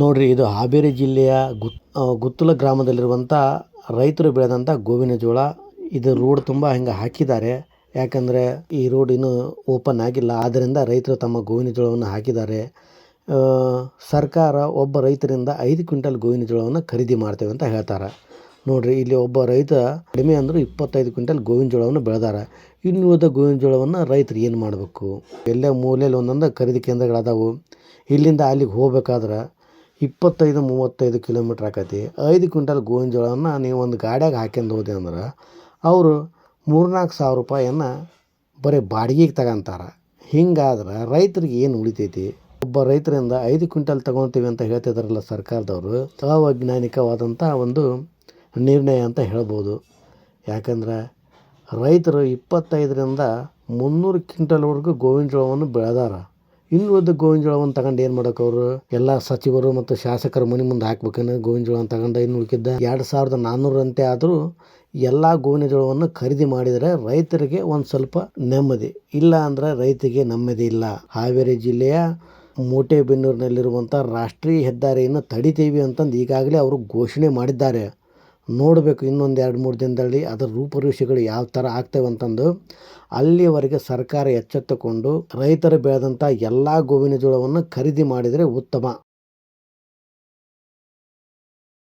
ನೋಡ್ರಿ, ಇದು ಹಾವೇರಿ ಜಿಲ್ಲೆಯ ಗುತ್ ಗುತ್ತಲ ಗ್ರಾಮದಲ್ಲಿರುವಂಥ ರೈತರು ಬೆಳೆದಂಥ ಗೋವಿನ ಜೋಳ. ಇದು ರೋಡ್ ತುಂಬ ಹಿಂಗೆ ಹಾಕಿದ್ದಾರೆ. ಯಾಕಂದರೆ ಈ ರೋಡ್ ಇನ್ನೂ ಓಪನ್ ಆಗಿಲ್ಲ. ಆದ್ದರಿಂದ ರೈತರು ತಮ್ಮ ಗೋವಿನ ಜೋಳವನ್ನು ಹಾಕಿದ್ದಾರೆ. ಸರ್ಕಾರ ಒಬ್ಬ ರೈತರಿಂದ ಐದು ಕ್ವಿಂಟಲ್ ಗೋವಿನ ಜೋಳವನ್ನು ಖರೀದಿ ಮಾಡ್ತೇವೆ ಅಂತ ಹೇಳ್ತಾರೆ. ನೋಡಿರಿ, ಇಲ್ಲಿ ಒಬ್ಬ ರೈತ ಕಡಿಮೆ ಅಂದರೂ ಇಪ್ಪತ್ತೈದು ಕ್ವಿಂಟಲ್ ಗೋವಿನ ಜೋಳವನ್ನು ಬೆಳೆದಾರ. ಇನ್ನು ಉಳಿದ ಗೋವಿನ ಜೋಳವನ್ನು ರೈತರು ಏನು ಮಾಡಬೇಕು? ಎಲ್ಲೇ ಮೂಲೆಯಲ್ಲಿ ಒಂದೊಂದು ಖರೀದಿ ಕೇಂದ್ರಗಳಾದವು. ಇಲ್ಲಿಂದ ಅಲ್ಲಿಗೆ ಹೋಗ್ಬೇಕಾದ್ರೆ ಇಪ್ಪತ್ತೈದು, ಮೂವತ್ತೈದು ಕಿಲೋಮೀಟ್ರ್ ಆಕತಿ. ಐದು ಕ್ವಿಂಟಲ್ ಗೋವಿನ ಜೋಳವನ್ನು ನೀವು ಒಂದು ಗಾಡ್ಯಾಗ ಹಾಕ್ಯಂದು ಹೋದೆ ಅಂದ್ರೆ ಅವರು ಮೂರ್ನಾಲ್ಕು ಸಾವಿರ ರೂಪಾಯಿಯನ್ನು ಬರೀ ಬಾಡಿಗೆಗೆ ತಗೊಂತಾರೆ. ಹಿಂಗಾದ್ರೆ ರೈತರಿಗೆ ಏನು ಉಳಿತೈತಿ? ಒಬ್ಬ ರೈತರಿಂದ ಐದು ಕ್ವಿಂಟಲ್ ತಗೊತೀವಿ ಅಂತ ಹೇಳ್ತಿದಾರಲ್ಲ ಸರ್ಕಾರದವರು. ಅವೈಜ್ಞಾನಿಕವಾದಂಥ ಒಂದು ನಿರ್ಣಯ ಅಂತ ಹೇಳ್ಬೋದು. ಯಾಕಂದ್ರೆ ರೈತರು ಇಪ್ಪತ್ತೈದರಿಂದ ಮುನ್ನೂರು ಕ್ವಿಂಟಲ್ವರೆಗೂ ಗೋವಿನ ಜೋಳವನ್ನು ಬೆಳೆದಾರ. ಇನ್ನು ಉಳಿದ ಗೋವಿನ ಜೋಳವನ್ನು ತಗೊಂಡು ಏನು ಮಾಡೋಕೆ ಅವರು? ಎಲ್ಲ ಸಚಿವರು ಮತ್ತು ಶಾಸಕರ ಮನೆ ಮುಂದೆ ಹಾಕ್ಬೇಕೇನು? ಗೋವಿನ ಜೋಳ ತಗೊಂಡು ಇನ್ನು ಉಳ್ಕಿದ್ದ. ಎರಡು ಸಾವಿರದ ನಾನ್ನೂರಂತೆ ಆದರೂ ಎಲ್ಲ ಗೋವಿನ ಜೋಳವನ್ನು ಖರೀದಿ ಮಾಡಿದರೆ ರೈತರಿಗೆ ಒಂದು ಸ್ವಲ್ಪ ನೆಮ್ಮದಿ. ಇಲ್ಲ ಅಂದರೆ ರೈತರಿಗೆ ನೆಮ್ಮದಿ ಇಲ್ಲ. ಹಾವೇರಿ ಜಿಲ್ಲೆಯ ಮೋಟೆಬೆನ್ನೂರಿನಲ್ಲಿರುವಂಥ ರಾಷ್ಟ್ರೀಯ ಹೆದ್ದಾರಿಯನ್ನು ತಡಿತೀವಿ ಅಂತಂದು ಈಗಾಗಲೇ ಅವರು ಘೋಷಣೆ ಮಾಡಿದ್ದಾರೆ. ನೋಡಬೇಕು ಇನ್ನೊಂದು ಎರಡು ಮೂರು ದಿನದಲ್ಲಿ ಅದರ ರೂಪುರೇಷೆಗಳು ಯಾವ ಥರ ಆಗ್ತವೆ ಅಂತಂದು. ಅಲ್ಲಿಯವರೆಗೆ ಸರ್ಕಾರ ಎಚ್ಚೆತ್ತುಕೊಂಡು ರೈತರು ಬೆಳೆದಂಥ ಎಲ್ಲ ಗೋವಿನ ಜೋಳವನ್ನು ಖರೀದಿ ಮಾಡಿದರೆ ಉತ್ತಮ.